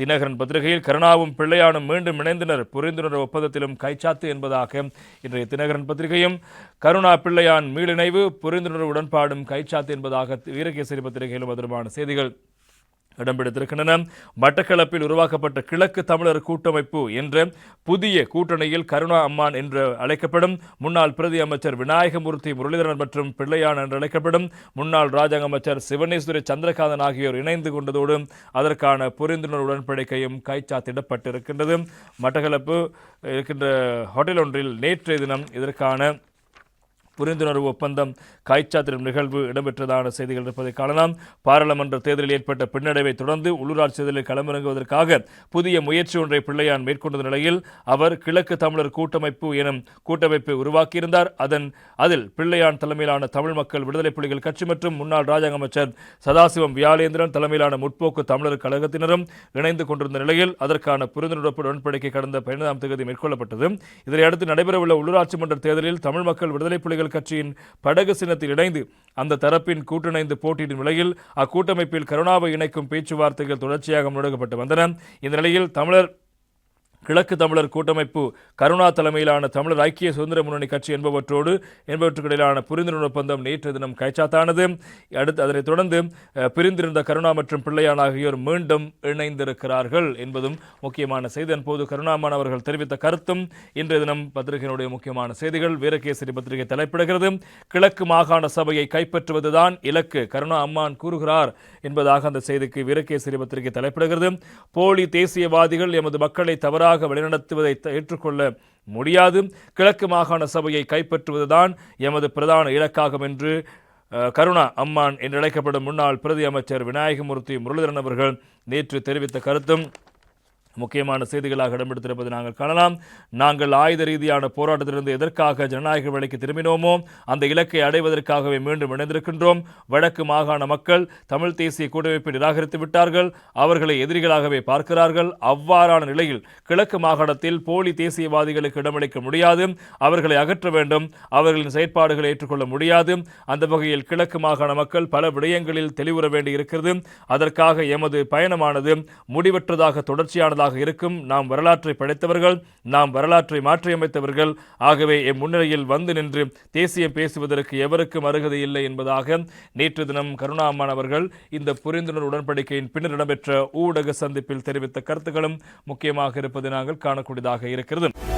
தினகரன் பத்திரிகையில் கருணாவும் பிள்ளையானும் மீண்டும் இணைந்தனர். புரிந்துணர்வு ஒப்பந்தத்திலும் கைச்சாத்து என்பதாக இன்றைய தினகரன் பத்திரிகையும் கருணா பிள்ளையான் மீளிணைவு புரிந்துணர்வு உடன்பாடும் கைச்சாத்து என்பதாக வீரகேசரி பத்திரிகையிலும் அதற்கான செய்திகள். இடம்பெடுத்திருக்கின்றன. மட்டக்களப்பில் உருவாக்கப்பட்ட கிழக்கு தமிழர் கூட்டமைப்பு என்ற புதிய கூட்டணியில் கருணா அம்மான் என்று அழைக்கப்படும் முன்னாள் பிரதி அமைச்சர் விநாயகமூர்த்தி முரளிதரன் மற்றும் பிள்ளையான் என்று அழைக்கப்படும் முன்னாள் ராஜாங்க அமைச்சர் சிவனேஸ்வரி சந்திரகாந்தன் ஆகியோர் இணைந்து கொண்டதோடு அதற்கான புரிந்துணர்வு உடன்படிக்கையும் கைச்சாத்திடப்பட்டிருக்கின்றது. மட்டக்களப்பு இருக்கின்ற ஹோட்டல் ஒன்றில் நேற்றைய தினம் இதற்கான புரிந்துணர்வு ஒப்பந்தம் காய்ச்சாத்திடும் நிகழ்வு இடம்பெற்றதான செய்திகள் இருப்பதை காணலாம். பாராளுமன்ற தேர்தலில் ஏற்பட்ட பின்னடைவை தொடர்ந்து உள்ளூராட்சி தேர்தலில் களமிறங்குவதற்காக புதிய முயற்சி ஒன்றை பிள்ளையான் மேற்கொண்ட நிலையில் அவர் கிழக்கு தமிழர் கூட்டமைப்பு எனும் கூட்டமைப்பை உருவாக்கியிருந்தார். அதன் அதில் பிள்ளையான் தலைமையிலான தமிழ் மக்கள் விடுதலை புலிகள் கட்சி மற்றும் முன்னாள் ராஜாங்க அமைச்சர் சதாசிவம் வியாலேந்திரன் தலைமையிலான முற்போக்கு தமிழர் கழகத்தினரும் இணைந்து கொண்டிருந்த நிலையில் அதற்கான புரிந்துணர்வு உடன்படிக்கை கடந்த பதினைந்தாம் தேதி மேற்கொள்ளப்பட்டது. இதனையடுத்து நடைபெறவுள்ள உள்ளூராட்சி மன்ற தேர்தலில் தமிழ் மக்கள் விடுதலை புலிகள் கட்சியின் படகு சின்னத்தில் இணைந்து அந்த தரப்பின் கூட்டிணைந்து போட்டியிடும் நிலையில் அக்கூட்டமைப்பில் கருணாவை இணைக்கும் பேச்சுவார்த்தைகள் தொடர்ச்சியாக முன்னெடுக்கப்பட்டு வந்தன. இந்த நிலையில் தமிழர் கிழக்கு தமிழர் கூட்டமைப்பு கருணா தலைமையிலான தமிழர் ஐக்கிய சுதந்திர முன்னணி கட்சி என்பவற்றோடு என்பவற்றுக்கிடையிலான புரிந்துணர்வு ஒப்பந்தம் நேற்று தினம் கைச்சாத்தானது. அடுத்து அதனைத் தொடர்ந்து பிரிந்திருந்த கருணா மற்றும் பிள்ளையான் ஆகியோர் மீண்டும் இணைந்திருக்கிறார்கள் என்பதும் முக்கியமான செய்தி. போது கருணாமான் அவர்கள் தெரிவித்த கருத்தும் இன்றைய தினம் பத்திரிகையினுடைய முக்கியமான செய்திகள். வீரகேசரி பத்திரிகை தலைப்பிடுகிறது. கிழக்கு மாகாண சபையை கைப்பற்றுவதுதான் இலக்கு கருணா அம்மான் கூறுகிறார் என்பதாக அந்த செய்திக்கு வீரகேசரி பத்திரிகை தலைப்பிடுகிறது. போலி தேசியவாதிகள் எமது மக்களை தவறாக வழிநடத்துவதை ஏற்றுக்கொள்ள முடியாது. கிழக்கு மாகாண சபையை கைப்பற்றுவதுதான் எமது பிரதான இலக்காகும் என்று கருணா அம்மான் என்று அழைக்கப்படும் முன்னாள் பிரதி அமைச்சர் விநாயகமூர்த்தி முரளிதரன் அவர்கள் நேற்று தெரிவித்த கருத்தும் முக்கியமான செய்திகளாக இடம்பெடுத்திருப்பதை நாங்கள் காணலாம். நாங்கள் ஆயுத ரீதியான போராட்டத்திலிருந்து எதற்காக ஜனநாயக வழிக்கு திரும்பினோமோ அந்த இலக்கை அடைவதற்காகவே மீண்டும் இணைந்திருக்கின்றோம். வடக்கு மாகாண மக்கள் தமிழ் தேசிய கூட்டமைப்பை நிராகரித்து விட்டார்கள். அவர்களை எதிரிகளாகவே பார்க்கிறார்கள். அவ்வாறான நிலையில் கிழக்கு மாகாணத்தில் போலி தேசியவாதிகளுக்கு இடமளிக்க முடியாது. அவர்களை அகற்ற வேண்டும். அவர்களின் செயற்பாடுகளை ஏற்றுக்கொள்ள முடியாது. அந்த வகையில் கிழக்கு மாகாண மக்கள் பல விடயங்களில் தெளிவுற வேண்டி இருக்கிறது அதற்காக எமது பயணமானது முடிவற்றதாக தொடர்ச்சியானதாக இருக்கும். நாம் வரலாற்றை படைத்தவர்கள் நாம் வரலாற்றை மாற்றியமைத்தவர்கள். ஆகவே எம் முன்னிலையில் வந்து நின்று தேசியம் பேசுவதற்கு எவருக்கும் அருகதை இல்லை என்பதாக நேற்று தினம் கருணாமான் அவர்கள் இந்த புரிந்துணர்வு உடன்படிக்கையின் பின்னர் இடம்பெற்ற ஊடக சந்திப்பில் தெரிவித்த கருத்துக்களும் முக்கியமாக இருப்பதை நாங்கள் காணக்கூடியதாக இருக்கிறது.